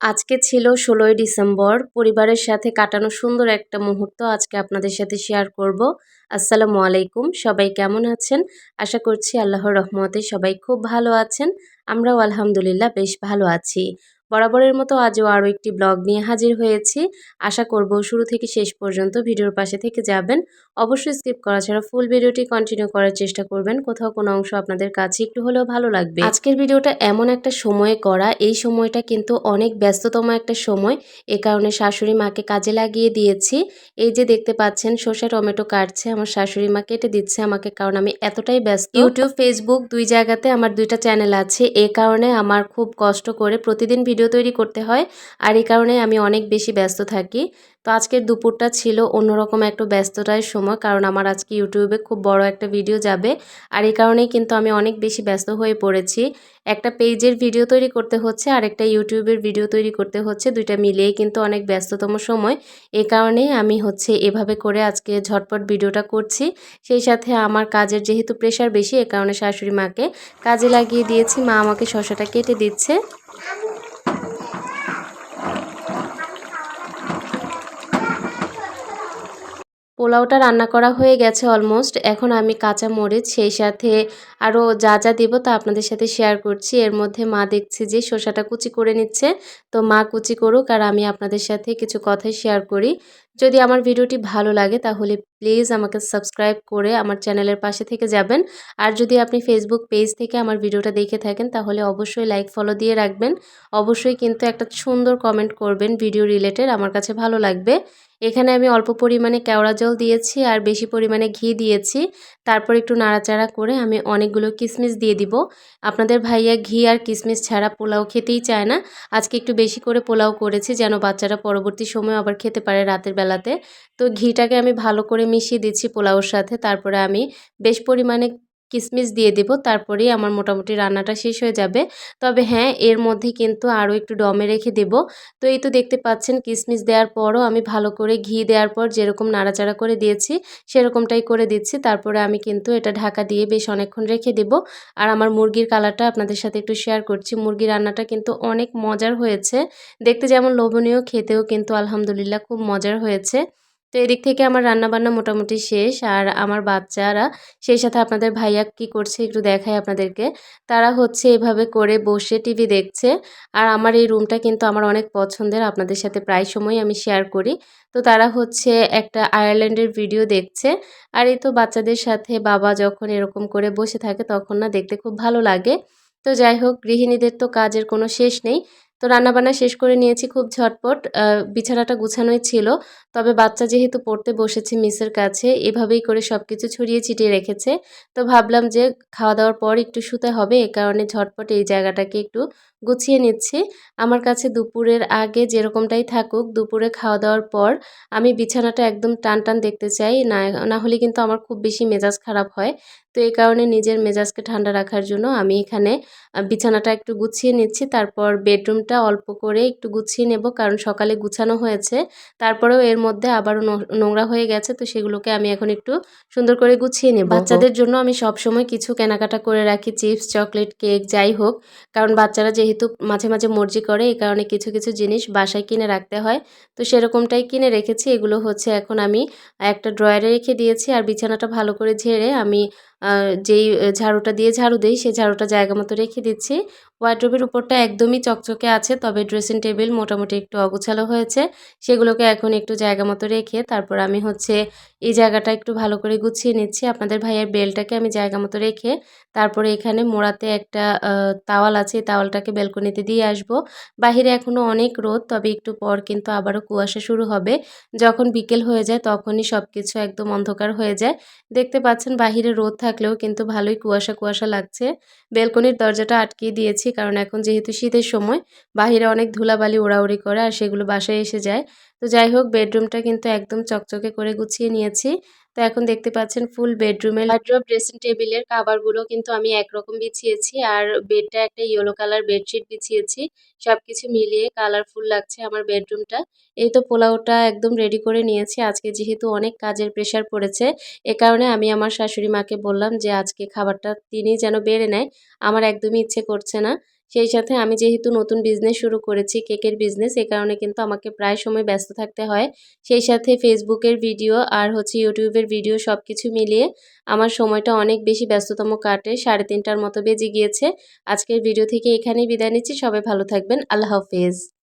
আজকে ছিল ষোলোই ডিসেম্বর। পরিবারের সাথে কাটানো সুন্দর একটা মুহূর্ত আজকে আপনাদের সাথে শেয়ার করব। আসসালামু আলাইকুম, সবাই কেমন আছেন? আশা করছি আল্লাহর রহমতে সবাই খুব ভালো আছেন। আমরাও আলহামদুলিল্লাহ বেশ ভালো আছি। বরাবরের মতো আজও আরও একটি ব্লগ নিয়ে হাজির হয়েছি। আশা করব শুরু থেকে শেষ পর্যন্ত ভিডিওর পাশে থেকে যাবেন। অবশ্যই স্কিপ করা ছাড়া ফুল ভিডিওটি কন্টিনিউ করার চেষ্টা করবেন। কোথাও কোনো অংশ আপনাদের কাছে একটু হলেও ভালো লাগবে। আজকের ভিডিওটা এমন একটা সময়ে করা। এই সময়টা কিন্তু অনেক ব্যস্ততম একটা সময়। এ কারণে শাশুড়ি মাকে কাজে লাগিয়ে দিয়েছি। এই যে দেখতে পাচ্ছেন শসা টমেটো কাটছে, আমার শাশুড়ি মা কেটে দিচ্ছে আমাকে কারণ আমি এতটাই ব্যস্ত। ইউটিউব ফেসবুক দুই জায়গাতে আমার দুইটা চ্যানেল আছে। এ কারণে আমার খুব কষ্ট করে প্রতিদিন ভিডিও তৈরি করতে হয়। আর এই কারণে আমি অনেক বেশি ব্যস্ত থাকি। তো আজকের দুপুরটা ছিল অন্যরকম একটা ব্যস্ততার সময়, কারণ আমার আজকে ইউটিউবে খুব বড় একটা ভিডিও যাবে। আর এই কারণেই কিন্তু আমি অনেক বেশি ব্যস্ত হয়ে পড়েছি। একটা পেজের ভিডিও তৈরি করতে হচ্ছে, আর একটা ইউটিউবের ভিডিও তৈরি করতে হচ্ছে, দুইটা মিলিয়ে কিন্তু অনেক ব্যস্ততম সময়। এ কারণেই আমি হচ্ছে এভাবে করে আজকে ঝটপট ভিডিওটা করছি। সেই সাথে আমার কাজের যেহেতু প্রেশার বেশি, এ কারণে শাশুড়ি মাকে কাজে লাগিয়ে দিয়েছি। মা আমাকে শশাটা কেটে দিচ্ছে। পোলাওটা রান্না করা হয়ে গেছে অলমোস্ট। এখন আমি কাঁচা মরিচ, সেই সাথে আরও যা যা দিব তা আপনাদের সাথে শেয়ার করছি। এর মধ্যে মা দেখছি যে শসাটা কুচি করে নিচ্ছে, তো মা কুচি করুক আর আমি আপনাদের সাথে কিছু কথাই শেয়ার করি। যদি আমার ভিডিওটি ভালো লাগে তাহলে প্লিজ আমাকে সাবস্ক্রাইব করে আমার চ্যানেলের পাশে থেকে যাবেন। আর যদি আপনি ফেসবুক পেজ থেকে আমার ভিডিওটা দেখে থাকেন তাহলে অবশ্যই লাইক ফলো দিয়ে রাখবেন। অবশ্যই কিন্তু একটা সুন্দর কমেন্ট করবেন ভিডিও রিলেটেড আমার কাছে ভালো লাগবে। এখানে আমি অল্প পরিমাণে কেওড়া জল দিয়েছি আর বেশি পরিমাণে ঘি দিয়েছি। তারপর একটু নাড়াচাড়া করে আমি অনেকগুলো কিশমিশ দিয়ে দিব। আপনাদের ভাইয়া ঘি আর কিশমিশ ছাড়া পোলাও খেতেই চায় না। আজকে একটু বেশি করে পোলাও করেছি যেন বাচ্চারা পরবর্তী সময় আবার খেতে পারে রাতের বেলাতে। তো ঘিটাকে আমি ভালো করে মিশিয়ে দিচ্ছি পোলাওর সাথে। তারপরে আমি বেশ পরিমাণে কিশমিশ দিয়ে দেব, তারপরেই আমার মোটামুটি রান্নাটা শেষ হয়ে যাবে। তবে হ্যাঁ এর মধ্যে কিন্তু আরও একটু ডমে রেখে দেব। তো এই তো দেখতে পাচ্ছেন কিশমিশ দেওয়ার পরও আমি ভালো করে ঘি দেওয়ার পর যেরকম নাড়াচাড়া করে দিয়েছি, সেরকমটাই করে দিচ্ছি। তারপরে আমি কিন্তু এটা ঢাকা দিয়ে বেশ অনেকক্ষণ রেখে দেব। আর আমার মুরগির কালারটা আপনাদের সাথে একটু শেয়ার করছি। মুরগির রান্নাটা কিন্তু অনেক মজার হয়েছে। দেখতে যেমন লোভনীয়, খেতেও কিন্তু আলহামদুলিল্লাহ খুব মজার হয়েছে। তো এদিক থেকে আমার রান্নাবান্না মোটামুটি শেষ। আর আমার বাচ্চারা, সেই সাথে আপনাদের ভাইয়া কি করছে একটু দেখাই আপনাদেরকে। তারা হচ্ছে এভাবে করে বসে টিভি দেখছে। আর আমার এই রুমটা কিন্তু আমার অনেক পছন্দের, আপনাদের সাথে প্রায় সময় আমি শেয়ার করি। তো তারা হচ্ছে একটা আয়ারল্যান্ডের ভিডিও দেখছে। আর এই তো বাচ্চাদের সাথে বাবা যখন এরকম করে বসে থাকে, তখন না দেখতে খুব ভালো লাগে। তো যাই হোক, গৃহিণীদের তো কাজের কোনো শেষ নেই। তো রান্নাবান্না শেষ করে নিয়েছি খুব ঝটপট বিছানাটা গুছানোই ছিল। তবে বাচ্চা যেহেতু পড়তে বসেছে মিসের কাছে, এভাবেই করে সব কিছু ছড়িয়ে ছিটিয়ে রেখেছে। তো ভাবলাম যে খাওয়া দাওয়ার পর একটু শুতে হবে, এ কারণে ঝটপট এই জায়গাটাকে একটু গুছিয়ে নিচ্ছি। আমার কাছে দুপুরের আগে যেরকমটাই থাকুক দুপুরে খাওয়া দাওয়ার পর আমি বিছানাটা একদম টান টান দেখতে চাই। না না হলে কিন্তু আমার খুব বেশি মেজাজ খারাপ হয়। তো এই কারণে নিজের মেজাজকে ঠান্ডা রাখার জন্য আমি এখানে বিছানাটা একটু গুছিয়ে নিচ্ছি। তারপর বেডরুমটা অল্প করে একটু গুছিয়ে নেব কারণ সকালে গুছানো হয়েছে। তারপরেও এর মধ্যে আবারও নোংরা হয়ে গেছে। তো সেগুলোকে আমি এখন একটু সুন্দর করে গুছিয়ে নেব। বাচ্চাদের জন্য আমি সব সময় কিছু কেনাকাটা করে রাখি। চিপস চকলেট কেক যাই হোক। কারণ বাচ্চারা যেহেতু মাঝে মাঝে মর্জি করে, এই কারণে কিছু কিছু জিনিস বাসায় কিনে রাখতে হয়। তো সেরকমটাই কিনে রেখেছি। এগুলো হচ্ছে এখন আমি একটা ড্রয়ারে রেখে দিয়েছি। আর বিছানাটা ভালো করে ঝেড়ে আমি যেই ঝাড়ুটা দিয়ে ঝাড়ু দিই, সেই ঝাড়ুটা জায়গা মতো রেখে দিচ্ছি। ওয়ার্ড্রোবের উপরটা একদমই চকচকে আছে, তবে ড্রেসিং টেবিল মোটামুটি একটু অগোছালো হয়েছে। সেগুলোকে এখন একটু জায়গা মতো রেখে তারপর আমি হচ্ছে এই জায়গাটা একটু ভালো করে গুছিয়ে নিচ্ছি। আপনাদের ভাইয়ের বেলটাকে আমি জায়গা মতো রেখে তারপরে এখানে মোড়াতে একটা তাওয়াল আছে তাওয়ালটাকে বেলকনিতে দিয়ে আসব। বাহিরে এখনও অনেক রোদ, তবে একটু পর কিন্তু আবারও কুয়াশা শুরু হবে। যখন বিকেল হয়ে যায় তখনই সব কিছু একদম অন্ধকার হয়ে যায়। দেখতে পাচ্ছেন বাহিরে রোদ থাকলেও কিন্তু ভালোই কুয়াশা কুয়াশা লাগছে। বেলকনির দরজাটা আটকিয়ে দিয়েছি, কারণ এখন যেহেতু শীতের সময়, বাহিরে অনেক ধুলাবালি, ওড়াউড়ি করে আর সেগুলো বাসায় এসে যায়। তো যাই হোক, বেডরুমটা কিন্তু একদম চকচকে করে গুছিয়ে নিয়েছি। তো এখন দেখতে পাচ্ছেন ফুল বেডরুমের ওয়ার্ড্রপ ড্রেসিং টেবিলের কাভারগুলো কিন্তু আমি একরকম বিছিয়েছি আর বেডটা একটা ইয়েলো কালার বেডশিট বিছিয়েছি। সব কিছু মিলিয়ে কালারফুল লাগছে আমার বেডরুমটা এই তো পোলাওটা একদম রেডি করে নিয়েছি। আজকে যেহেতু অনেক কাজের প্রেশার পড়েছে, এ কারণে আমি আমার শাশুড়ি মাকে বললাম যে, আজকে খাবারটা তিনি যেন বেড়ে নেয়। আমার একদমই ইচ্ছে করছে না। সেই সাথে আমি যেহেতু নতুন বিজনেস শুরু করেছি কেকের বিজনেস এ কারণে কিন্তু আমাকে প্রায় সময় ব্যস্ত থাকতে হয়। সেই সাথে ফেসবুকের ভিডিও আর হচ্ছে ইউটিউবের ভিডিও সব কিছু মিলিয়ে আমার সময়টা অনেক বেশি ব্যস্ততম কাটে। সাড়ে তিনটার মতো বেজে গিয়েছে। আজকের ভিডিও থেকে এখানেই বিদায় নিচ্ছি। সবাই ভালো থাকবেন। আল্লাহ হাফেজ।